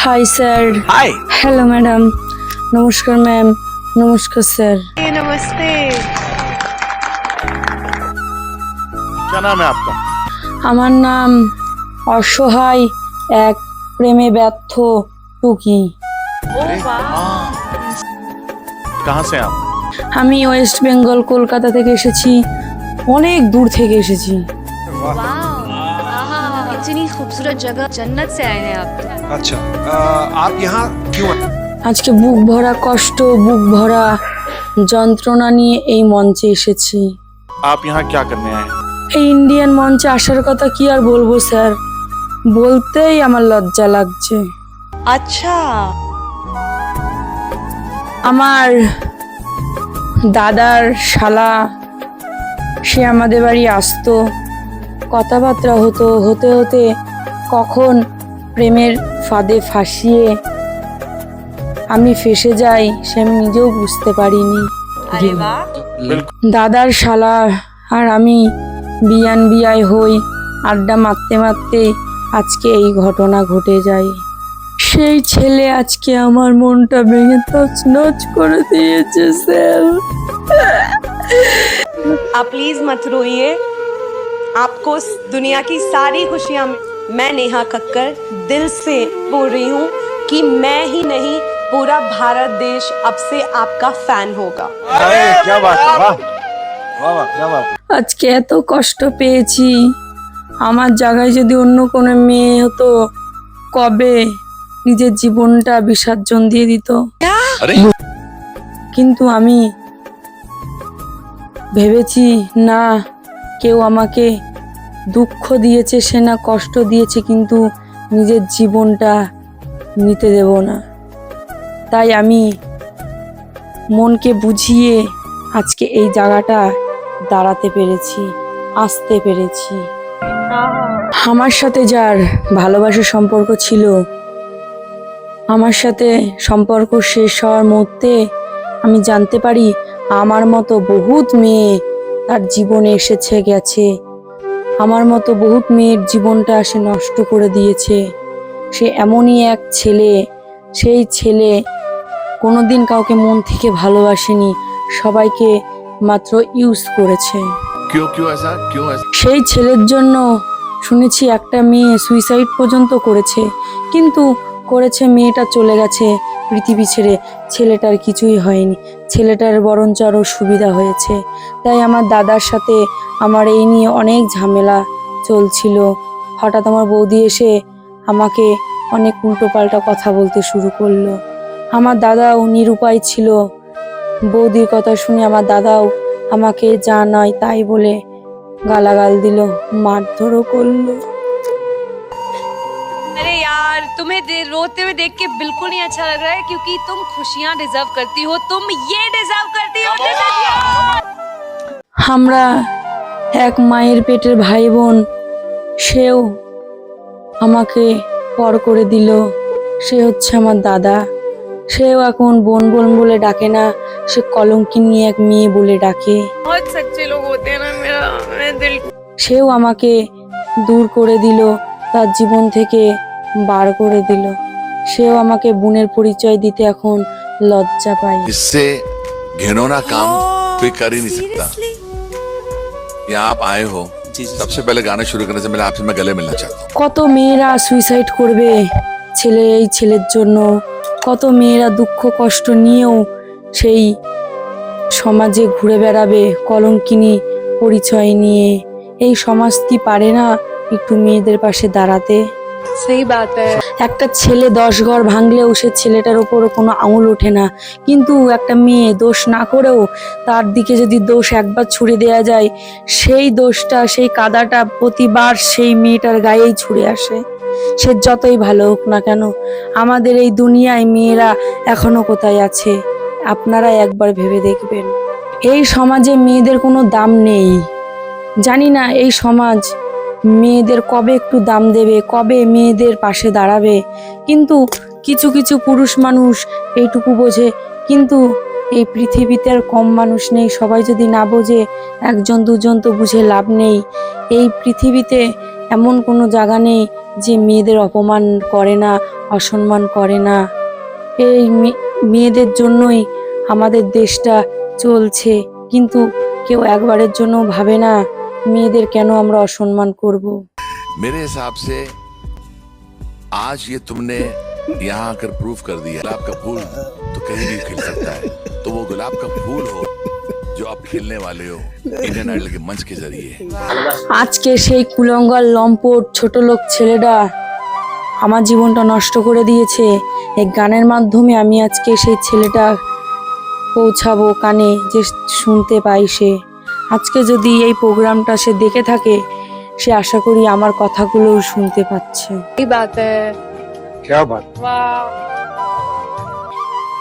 Hi sir hi hello madam নমস্কার ma'am নমস্কার sir নমস্তে আমার নাম অসহায় এক প্রেমে ব্যর্থ টুকি। oh, আমি ওয়েস্ট বেঙ্গল কলকাতা থেকে এসেছি। অনেক দূর থেকে এসেছি। ইতনি খুবসুরত জগহ জন্নত সে আয়ে হ্যায় আপ तो अच्छा अ, आप यहाँ क्यों आए? আজকে বুক ভরা কষ্ট বুক ভরা যন্ত্রণা নিয়ে এই মঞ্চে এসেছি आप यहाँ क्या करने आए हैं? এই ইন্ডিয়ান মঞ্চে আসার কথা কি আর বলবো স্যার বলতেই আমার লজ্জা লাগছে अच्छा আমার দাদার শালা সে আমাদের বাড়ি আসতো কথাবার্তা হতো হতে হতে কখন প্রেমের ফাঁদে ফাঁসিয়ে আমি ফেসে যাই সে আমি নিজেও বুঝতে পারিনি अरे वाह দাদার শালা আর আমি বিয়ান বিয়াই হই আড্ডা মারতে মারতে আজকে এই ঘটনা ঘটে যায় সেই ছেলে আজকে আমার মনটা ভেঙে তছনছ করে দিয়েছে স্যার आप प्लीज मत रोइए आपको इस दुनिया की सारी खुशियां मैं नेहा कक्कर दिल से बोल रही हूँ कि मैं ही नहीं पूरा भारत देश अब से आपका फैन होगा अरे क्या बात है वाह वाह वाह क्या बात है আজকে এত কষ্ট পেয়েছি আমার জায়গায় যদি অন্য কোনো মেয়ে হতো কবে নিজের জীবনটা বিসর্জন দিয়ে দিত কিন্তু আমি ভেবেছি না কেউ আমাকে দুঃখ দিয়েছে, সে না কষ্ট দিয়েছে, কিন্তু নিজের জীবনটা নিতে দেব না। তাই আমি মনকে বুঝিয়ে আজকে এই জায়গাটা দাঁড়াতে পেরেছি, আসতে পেরেছি। আমার সাথে যার ভালোবাসার সম্পর্ক ছিল, আমার সাথে সম্পর্ক শেষ হওয়ার মুহূর্তে আমি জানতে পারি আমার মতো বহুত মেয়ে তার জীবনে এসেছে, গেছে। আমার মতো বহুত মেয়ের জীবনটা সে নষ্ট করে দিয়েছে। সে এমনই এক ছেলে সেই ছেলে কোনো দিন কাউকে মন থেকে ভালোবাসেনি সবাইকে মাত্র ইউজ করেছে। সেই ছেলের জন্য শুনেছি একটা মেয়ে সুইসাইড পর্যন্ত করেছে কিন্তু করেছে মেয়েটা চলে গেছে পৃথিবী ছেড়ে ছেলেটার কিছুই হয়নি। ছেলেটার বরঞ্চ আরও সুবিধা হয়েছে। তাই আমার দাদার সাথে আমার এই নিয়ে অনেক ঝামেলা চলছিল। হঠাৎ আমার বৌদি এসে আমাকে অনেক উল্টোপাল্টা কথা বলতে শুরু করল। আমার দাদাও নিরুপায় ছিল। বৌদির কথা শুনে আমার দাদাও আমাকে যা নয় তাই বলে গালাগাল দিল, মারধরও করল। तुम्हें दे, रोते हुए देख के बिल्कुल नहीं अच्छा लग रहा है क्योंकि तुम खुशियां डिजर्व करती हो तुम ये डिजर्व करती हो আমরা এক মায়ের পেটের ভাই বোন সেও আমাকে পর করে দিল সে হচ্ছে আমার দাদা সেও এখন বোন বোন বলে ডাকে না সে কলঙ্কি নিয়ে এক মেয়ে বলে ডাকে बहुत सच्चे लोग होते हैं ना मेरा मैं दिल সেও আমাকে দূর করে দিল তার জীবন থেকে বার করে দিল সেও আমাকে বোনের পরিচয় দিতে এখন লজ্জা পায় इससे घिनौना काम कोई कर ही नहीं सकता यहाँ आप आए हो सबसे पहले गाना शुरू करने से पहले आपसे मैं गले मिलना चाहता हूँ কত মেয়েরা সুইসাইড করবে ছেলে এই ছেলের জন্য কত মেয়েরা দুঃখ কষ্ট নিয়েও সেই সমাজে ঘুরে বেড়াবে কলঙ্কিনী পরিচয় নিয়ে এই সমাজ কি পারে না একটু মেয়েদের পাশে দাঁড়াতে সেই বাত একটা ছেলে দশ ঘর ভাঙলেও সে ছেলেটার ওপর কোনো আঙুল ওঠে না। কিন্তু একটা মেয়ে দোষ না করেও তার দিকে যদি দোষ একবার ছুড়ে দেয়া যায়, সেই দোষটা, সেই কাদাটা প্রতিবার সেই মেয়েটার গায়েই ছুড়ে আসে। সে যতই ভালো হোক না কেন, আমাদের এই দুনিয়ায় মেয়েরা এখনও কোথায় আছে? আপনারা একবার ভেবে দেখবেন। এই সমাজে মেয়েদের কোনো দাম নেই। জানি না এই সমাজ মেয়েদের কবে একটু দাম দেবে, কবে মেয়েদের পাশে দাঁড়াবে? কিন্তু কিছু কিছু পুরুষ মানুষ এইটুকু বোঝে, কিন্তু এই পৃথিবীতে আর কম মানুষ নেই। সবাই যদি না বোঝে, একজন দুজন তো বুঝে লাভ নেই। এই পৃথিবীতে এমন কোনো জায়গা নেই যে মেয়েদের অপমান করে না, অসম্মান করে না। এই মেয়েদের জন্যই আমাদের দেশটা চলছে, কিন্তু কেউ একবারের জন্য ভাবে না। মেয়েদের কেন আমরা অসম্মান করব। मेरे हिसाब से आज ये तुमने यहाँ आकर प्रूव कर दिया गुलाब का फूल तो कहीं भी खिल सकता है तो वो गुलाब का फूल हो जो आप खिलने वाले हो इंडियन आइडल के मंच के जरिए আজকে সেই কুলঙ্গার লম্পট ছোট লোক ছেলেটা আমার জীবনটা নষ্ট করে দিয়েছে এই গানের মাধ্যমে আমি আজকে সেই ছেলেটা পৌঁছাবো কানে যে শুনতে পাই সে আজকে যদি এই প্রোগ্রামটা সে দেখে থাকে সে আশা করি আমার কথাগুলো শুনতে পাচ্ছে।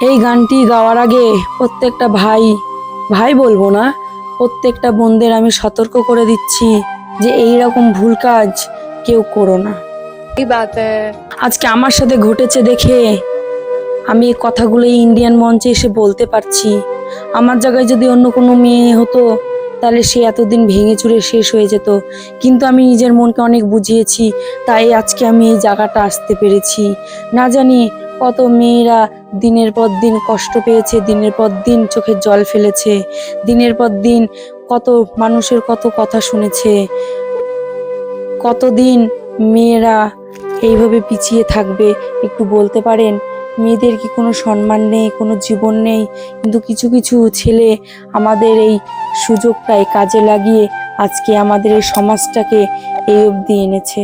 এই গানটি গাওয়ার আগে প্রত্যেকটা ভাই ভাই বলব না প্রত্যেকটা বোনদের আমি সতর্ক করে দিচ্ছি যে এই রকম ভুল কাজ কেউ করো না। আজকে আমার সাথে ঘটেছে দেখে আমি এই কথাগুলো ইন্ডিয়ান মঞ্চে এসে বলতে পারছি। আমার জায়গায় যদি অন্য কোনো মেয়ে হতো তাহলে সে এতদিন ভেঙে চুরে শেষ হয়ে যেত। কিন্তু আমি নিজের মনকে অনেক বুঝিয়েছি, তাই আজকে আমি এই জায়গাটা আসতে পেরেছি। না জানি কত মেয়েরা দিনের পর দিন কষ্ট পেয়েছে, দিনের পর দিন চোখের জল ফেলেছে, দিনের পর দিন কত মানুষের কত কথা শুনেছে। কতদিন মেয়েরা এইভাবে পিছিয়ে থাকবে একটু বলতে পারেন? মেয়েদের কি কোনো সম্মান নেই কোনো জীবন নেই? কিন্তু কিছু কিছু ছেলে আমাদের এই সুযোগটাই কাজে লাগিয়ে আজকে আমাদের এই সমাজটাকে এই অবধি এনেছে।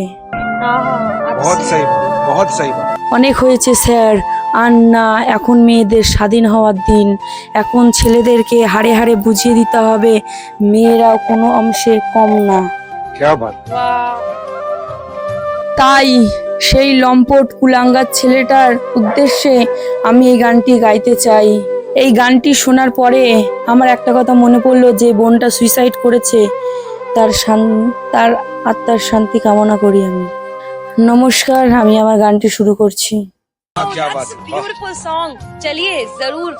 অনেক হয়েছে স্যার। আর না এখন মেয়েদের স্বাধীন হওয়ার দিন। এখন ছেলেদেরকে হাড়ে হাড়ে বুঝিয়ে দিতে হবে মেয়েরাও কোনো অংশে কম না। তাই সেই লম্পট কুলাঙ্গার ছেলেটার উদ্দেশ্যে আমি এই গানটি গাইতে চাই। এই গানটি শোনার পরে আমার একটা কথা মনে পড়ল যে বোনটা সুইসাইড করেছে, তার তার আত্মার শান্তি কামনা করি আমি। নমস্কার, আমি আমার গানটি শুরু করছি। সং জরুর।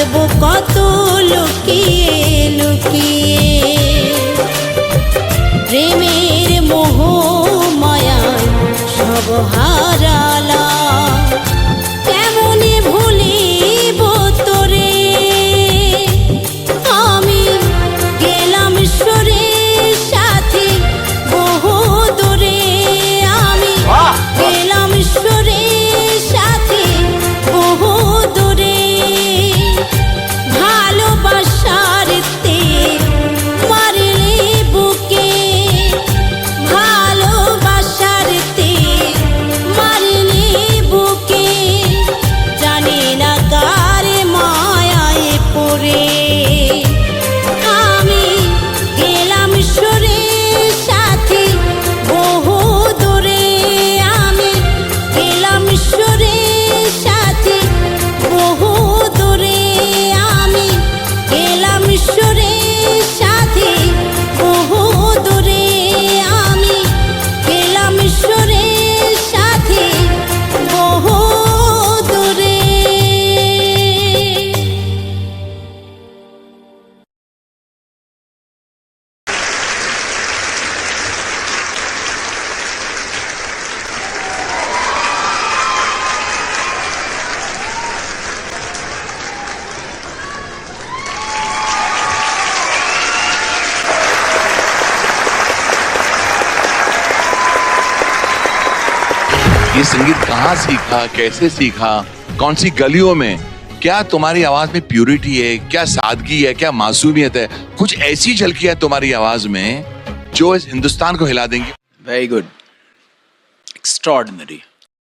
কাঁদবো কত লুকিয়ে লুকিয়ে। প্রেমের মোহ মায়া সব হার ये संगीत कहाँ सीखा, कैसे सीखा, कौन सी गलियों में? क्या तुम्हारी आवाज़ में प्यूरिटी है? क्या सादगी है? क्या मासूमियत है? कुछ ऐसी झलकी है तुम्हारी आवाज़ में जो इस हिंदुस्तान को हिला देंगी। Very good Extraordinary.